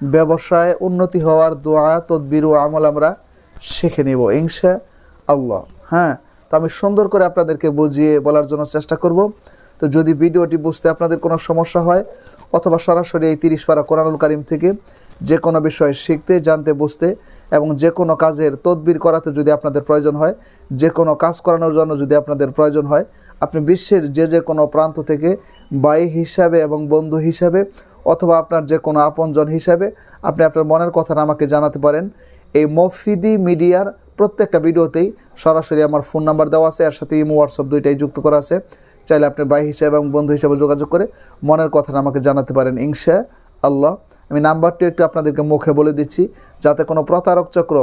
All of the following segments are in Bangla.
ব্যবসায় উন্নতি হওয়ার দোয়া, তদবির ও আমল আমরা শিখে নেব ইংসা আল্লাহ হ্যাঁ তো আমি সুন্দর করে আপনাদেরকে বুঝিয়ে বলার জন্য চেষ্টা করব। তো যদি ভিডিওটি বুঝতে আপনাদের কোনো সমস্যা হয়, অথবা সরাসরি এই তিরিশ পারা কোরআনুল কারিম থেকে যে কোনো বিষয় শিখতে, জানতে, বুঝতে এবং যে কোনো কাজের তদবির করাতে যদি আপনাদের প্রয়োজন হয়, যে কোনো কাজ করানোর জন্য যদি আপনাদের প্রয়োজন হয়, আপনি বিশ্বের যে যে কোনো প্রান্ত থেকে বাই হিসাবে এবং বন্ধু হিসাবে অথবা আপনার যে কোনো আপনজন হিসাবে আপনি আপনার মনের কথাটা আমাকে জানাতে পারেন। এই মফিদি মিডিয়ার প্রত্যেকটা ভিডিওতেই সরাসরি আমার ফোন নাম্বার দেওয়া আছে, এর সাথে ইমো, হোয়াটসঅ্যাপ দুইটাই যুক্ত করা আছে। চাইলে আপনি ভাই হিসাবে এবং বন্ধু হিসাবে যোগাযোগ করে মনের কথাটা আমাকে জানাতে পারেন, ইনশা আল্লাহ। আমি নাম্বারটি একটু আপনাদেরকে মুখে বলে দিচ্ছি, যাতে কোনো প্রতারক চক্র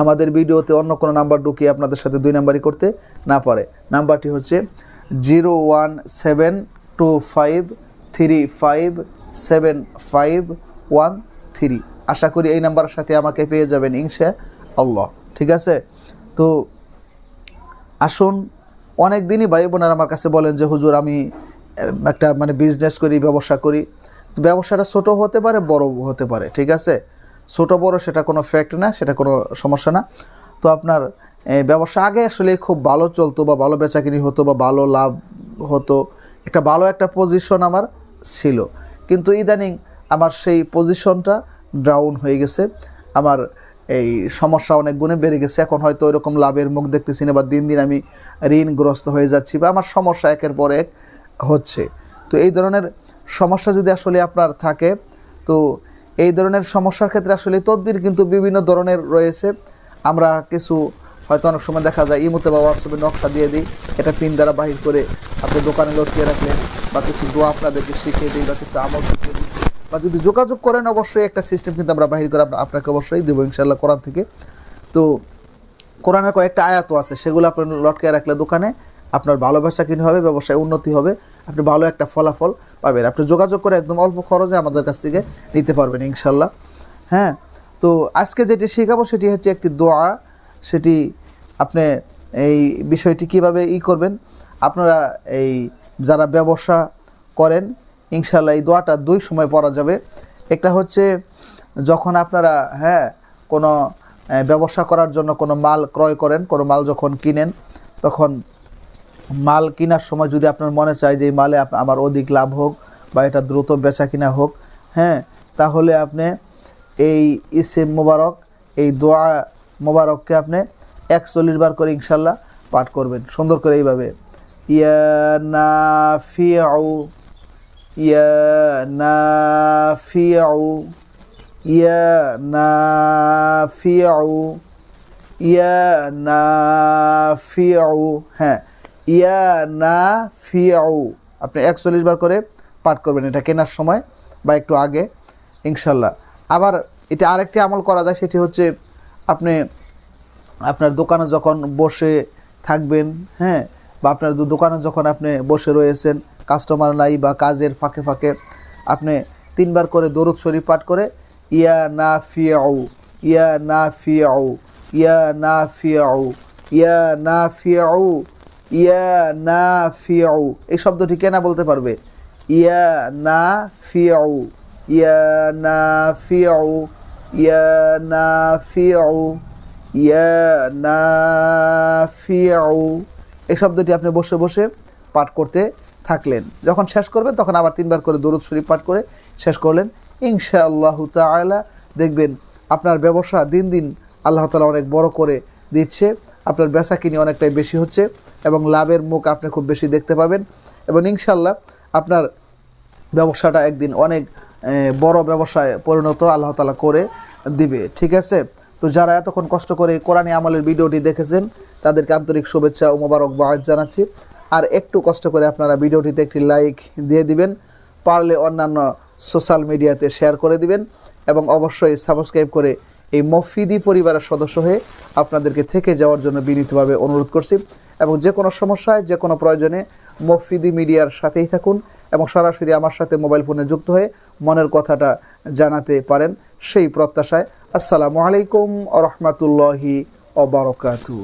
আমাদের ভিডিওতে অন্য কোনো নাম্বার ঢুকিয়ে আপনাদের সাথে দুই নাম্বারই করতে না পারে। নাম্বারটি হচ্ছে zero one seven two five three five seven five one three. আশা করি এই নাম্বারের সাথে আমাকে পেয়ে যাবেন, ইনশা আল্লাহ। ঠিক আছে? তো আসুন অনেক দিনই ভাই বোনেরা আমার কাছে বলেন যে, হুজুর, আমি একটা মানে বিজনেস করি, ব্যবসা করি। ব্যবসাটা ছোট হতে পারে, বড় হতে পারে, ঠিক আছে? ছোট, বড় সেটা কোনো ফ্যাক্ট না, সেটা কোনো সমস্যা না। তো আপনার ব্যবসা আগে আসলে খুব ভালো চলতো বা ভালো বেচাকিনি হতো বা ভালো লাভ হতো। একটা ভালো একটা পজিশন আমার ছিল। কিন্তু ইদানিং আমার সেই পজিশনটা ডাউন হয়ে গেছে। আমার এই সমস্যা অনেক গুণে বেড়ে গেছে। এখন হয়তো ওইরকম লাভের মুখ দেখতেছি না বা দিন দিন আমি ঋণগ্রস্ত হয়ে যাচ্ছি বা আমার সমস্যা একের পর এক হচ্ছে। তো এই ধরনের সমস্যা যদি আসলে আপনার থাকে, তো এই ধরনের সমস্যার ক্ষেত্রে আসলে তদবির কিন্তু বিভিন্ন ধরনের রয়েছে। আমরা কিছু হয়তো অনেক সময় দেখা যায়, ইমুতে বা হোয়াটসঅ্যাপে নকশা দিয়ে দিই, এটা পিন দ্বারা বাহির করে আপনি দোকানে লটকিয়ে রাখলেন বা কিছু দোয়া আপনাদেরকে শিখিয়ে দিই বা কিছু আমল শিখিয়ে দিই। বা যদি যোগাযোগ করেন, অবশ্যই একটা সিস্টেম কিন্তু আমরা বাহির করে আপনাকে অবশ্যই দেবো ইনশাল্লাহ কোরআন থেকে। তো কোরআনের কয়েকটা আয়াতও আছে, সেগুলো আপনি লটকে রাখলে দোকানে আপনার ভালোবাসা কিনে হবে, ব্যবসায় উন্নতি হবে, আপনি ভালো একটা ফলাফল পাবেন। আপনি যোগাযোগ করে একদম অল্প খরচে আমাদের কাছ থেকে নিতে পারবেন ইনশাল্লাহ হ্যাঁ তো আজকে যেটি শেখাবো সেটি হচ্ছে একটি দোয়া। সেটি আপনি এই বিষয়টি কীভাবে ই করবেন, আপনারা এই যারা ব্যবসা করেন ইনশাল্লাহ এই দোয়াটা দুই সময় পড়া যাবে। একটা হচ্ছে যখন আপনারা হ্যাঁ কোনো ব্যবসা করার জন্য কোনো মাল ক্রয় করেন, কোনো মাল যখন কিনেন, তখন মাল কেনার সময় যদি আপনার মনে চায় যে এই মালে আমার অধিক লাভ হোক বা এটা দ্রুত বেচা কিনা হোক হ্যাঁ তাহলে আপনি এই ইসেম মোবারক, এই দোয়া মোবারককে আপনি একচল্লিশ বার করে ইনশাল্লাহ পাঠ করবেন। সুন্দর করে এইভাবে, ইয়া নাফিউ ইয়া নাফিউ ইয়া নাফিউ ইয়া নাফিউ হ্যাঁ ইয়া নাফিউ। আপনি একচল্লিশ বার করে পাঠ করবেন এটা কেনার সময় বা একটু আগে, ইনশাল্লাহ। আবার এটা আরেকটি আমল করা যায়, সেটি হচ্ছে আপনি আপনার দোকানে যখন বসে থাকবেন হ্যাঁ বা আপনার দোকানে যখন আপনি বসে রয়েছেন কাস্টমার নাই বা কাজের ফাঁকে ফাঁকে, আপনি তিনবার করে দরুদ শরীফ পাঠ করে, ইয়া না ফিয়াউ ইয়া না ফিয়াউ ইয়া না ফিয়াউ ইয়া না ফিয়াউ ইয়া না ফিয়াউ এই শব্দটি কেনা বলতে পারবে? ইয়া না ফিয়াউ ইয়া না ফিয়াউ ইয়া না ফিয়াউ ইয়া নাফিউ এই শব্দটি আপনি বসে বসে পাঠ করতে থাকলেন। যখন শেষ করবেন, তখন আবার তিনবার করে দরুদ শরীফ পাঠ করে শেষ করলেন। ইনশাআল্লাহ তাআলা দেখবেন আপনার ব্যবসা দিন দিন আল্লাহ তালা অনেক বড় করে দিচ্ছে। আপনার বেচা কিনি অনেকটাই বেশি হচ্ছে এবং লাভের মুখ আপনি খুব বেশি দেখতে পাবেন। এবং ইনশাআল্লাহ আপনার ব্যবসাটা একদিন অনেক বড় ব্যবসায় পরিণত আল্লাহ তালা করে দিবে। ঠিক আছে? তো যারা এতক্ষণ কষ্ট করে কোরআনী আমলের ভিডিওটি দেখেছেন, তাদেরকে আন্তরিক শুভেচ্ছা ও মোবারক বাজ জানাচ্ছি। আর একটু কষ্ট করে আপনারা ভিডিওটিতে একটি লাইক দিয়ে দিবেন, পারলে অন্যান্য সোশ্যাল মিডিয়াতে শেয়ার করে দিবেন এবং অবশ্যই সাবস্ক্রাইব করে এই মফিদি পরিবারের সদস্য হয়ে আপনাদেরকে থেকে যাওয়ার জন্য বিনীতভাবে অনুরোধ করছি এবং যে কোনো সমস্যায়, যে কোনো প্রয়োজনে মফিদি মিডিয়ার সাথেই থাকুন এবং সরাসরি আমার সাথে মোবাইল ফোনে যুক্ত হয়ে মনের কথাটা জানাতে পারেন। সেই প্রত্যাশায় আসসালামু আলাইকুম আ রহমতুল্লাহি অবরকাতু